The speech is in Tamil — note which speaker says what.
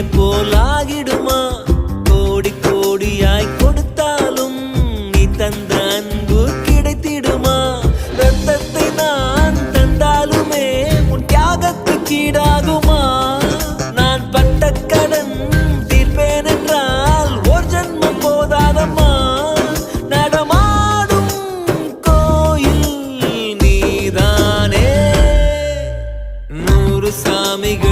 Speaker 1: உன்னை போலாகிடுமா? கோடி கோடியாய் கொடுத்தாலும் நீ தந்த அன்பு கிடைத்திடுமா? ரத்தத்தை நான் தந்தாலுமே உன் தியாகத்துக்கு ஈடாகுமா? நான் பட்ட கடன் தீர்ப்பேன் என்றால் ஒரு ஜன்மம் போதாதம்மா? சாமிகள்